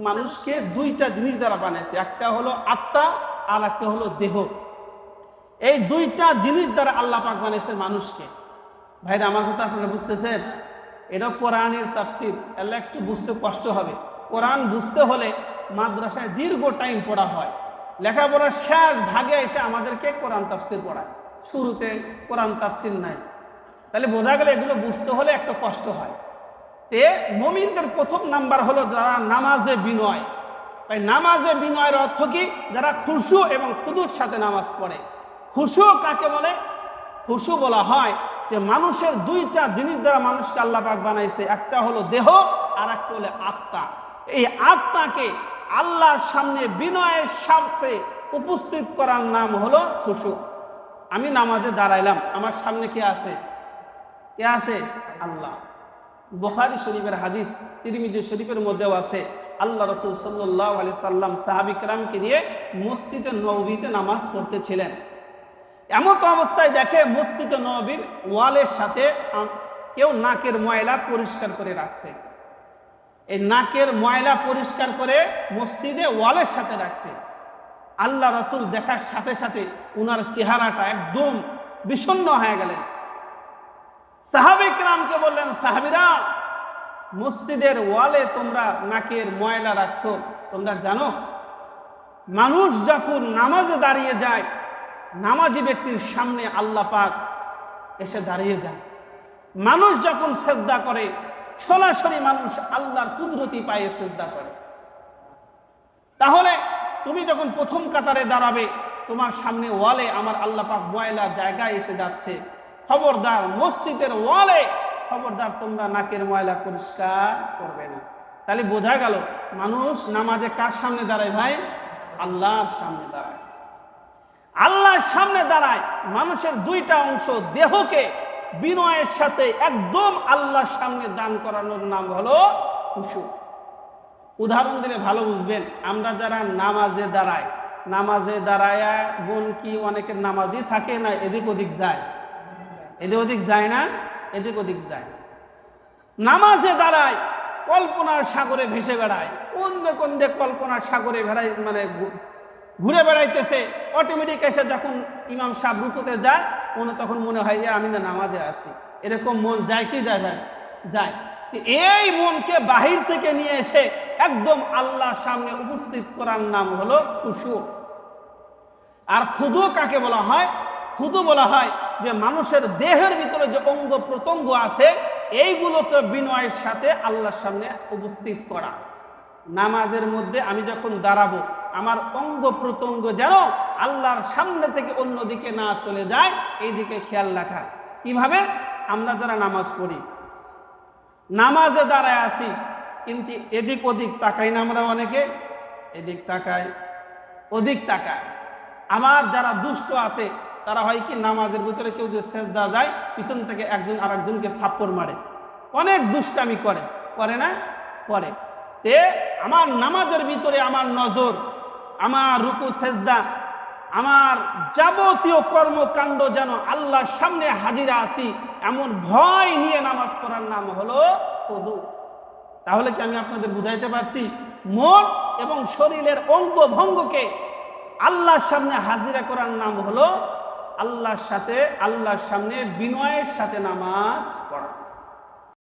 মানুষকে দুইটা জিনিস দ্বারা বানাইছে। একটা হলো আত্মা, আর একটা হলো দেহ। এই দুইটা জিনিস দ্বারা আল্লাহ পাক বানিয়েছে মানুষকে। ভাইরা, আমার কথা আপনারা বুঝতেছেন? এটা কোরআনের তাফসির। এলা একটু বুঝতে কষ্ট হবে। কোরআন বুঝতে হলে মাদ্রাসায় দীর্ঘ টাইম পড়া হয়। লেখাপড়ার শেষ ভাগে এসে আমাদেরকে কোরআন তাফসির পড়ায়। শুরুতে কোরআন তাফসির নাই। তাহলে বোঝা গেলে এগুলো বুঝতে হলে একটা কষ্ট হয়। তে মমিনদের প্রথম নাম্বার হলো যারা নামাজে বিনয়। তাই নামাজে বিনয়ের অর্থ কি? যারা খুশু এবং খুদুর সাথে নামাজ পড়ে। খুশু কাকে বলে? খুশু বলা হয় যে মানুষের দুইটা জিনিস দ্বারা মানুষকে আল্লাহ পাক বানাইছে। একটা হলো দেহ আর একটা হলো আত্মা। এই আত্মাকে আল্লাহর সামনে বিনয়ের সাথে উপস্থিত করার নাম হলো খুশু। আমি নামাজে দাঁড়াইলাম। আমার সামনে কে আছে? কে আছে? আল্লাহ। বুখারি শরীফের হাদিস, তিরমিজি শরীফের মধ্যেও আছে, আল্লাহ রসুল সাল্লাহ আলি সাল্লাম সাহাবিকরামকে নিয়ে মসজিদে নবীতে নামাজ পড়তেছিলেন। এমন তো অবস্থায় দেখে মসজিদে নবীর ওয়ালের সাথে কেউ নাকের ময়লা পরিষ্কার করে রাখছে। এই নাকের ময়লা পরিষ্কার করে মসজিদে ওয়ালের সাথে রাখছে। আল্লাহ রসুল দেখার সাথে সাথে উনার চেহারাটা একদম বিষণ্ণ হয়ে গেলেন। সাহাবিক রামকে বললেন, সাহাবিরা, মসজিদের ওয়ালে তোমরা নাকের ময়লা রাখছো। তোমরা জানো, মানুষ যখন নামাজে দাঁড়িয়ে যায়, নামাজি ব্যক্তির সামনে আল্লাহ পাক এসে দাঁড়িয়ে যায়। মানুষ যখন সেজদা করে, সরাসরি মানুষ আল্লাহর কুদরতি পায়ে সেজদা করে। তাহলে তুমি যখন প্রথম কাতারে দাঁড়াবে, তোমার সামনে ওয়ালে আমার আল্লাহ পাক ময়লা জায়গায় এসে যাচ্ছে। খবরদার মসজিদের ওয়ালে খবরদার তোমরা নাকের ময়লা পরিষ্কার করবে না। তাহলে বোঝা গেল মানুষ নামাজে কার সামনে দাঁড়ায় ভাই? আল্লাহর সামনে দাঁড়ায়। আল্লাহর সামনে দাঁড়ায় মানুষের দুইটা অংশ দেহকে বিনয়ের সাথে একদম আল্লাহর সামনে দান করানোর নাম হলো খুশু। উদাহরণ দিলে ভালো বুঝবেন, আমরা যারা নামাজে দাঁড়ায় নামাজে দাঁড়ায় বোন কি অনেকের নামাজই থাকে না, এদিক ওদিক যায়? এদিক ওদিক যায় না, এদিক ওদিক যায়। নামাজে দাঁড়ায়, কল্পনার সাগরে ভেসে বেড়ায়। কোন দে কোন দে কল্পনার সাগরে বেড়াই মানে ঘুরে বেড়াইতেছে। অটোমেটিক এসে যখন ইমাম সাহেব রুকুতে যায়, মনে তখন মনে হয় যে আমি না নামাজে আছি। এরকম মন যায় কি যায় যায়। যায় এই মনকে বাহির থেকে নিয়ে এসে একদম আল্লাহর সামনে উপস্থিত করার নাম হলো খুশু। আর খুদু কাকে বলা হয়? খুদু বলা হয় যে মানুষের দেহের ভিতরে যে অঙ্গ প্রত্যঙ্গ আছে, এইগুলোকে বিনয়ের সাথে আল্লাহর সামনে উপস্থিত করা। নামাজের মধ্যে আমি যখন দাঁড়াবো, আমার অঙ্গ প্রত্যঙ্গ যেন আল্লাহর সামনে থেকে অন্যদিকে না চলে যায় এই দিকে খেয়াল রাখা। কীভাবে? আমরা যারা নামাজ পড়ি, নামাজে দাঁড়ায় আছি, কিন্তু এদিক ওদিক তাকাই না আমরা অনেকে, এদিক তাকাই, ওদিক তাকায় আমার যারা দুষ্ট আছে তারা হয় কি, নামাজের ভিতরে কেউ যদি দেওয়া যায়, পিছন থেকে একজন আর একজনকে থাপ্পড় মারে। অনেক দুষ্টামি করে। করে না? করে। তে আমার নামাজের ভিতরে আমার নজর, আমার রুকু, সেজদা, আমার যাবতীয় কর্মকাণ্ড যেন আল্লাহর সামনে হাজিরা আছি, এমন ভয় নিয়ে নামাজ পড়ার নাম হলো খুদু তাহলে কি আমি আপনাদের বুঝাইতে পারছি? মন এবং শরীরের অঙ্গ ভঙ্গকে আল্লাহর সামনে হাজিরা করার নাম হলো আল্লাহর সাথে আল্লাহর সামনে বিনয়ের সাথে নামাজ পড়া।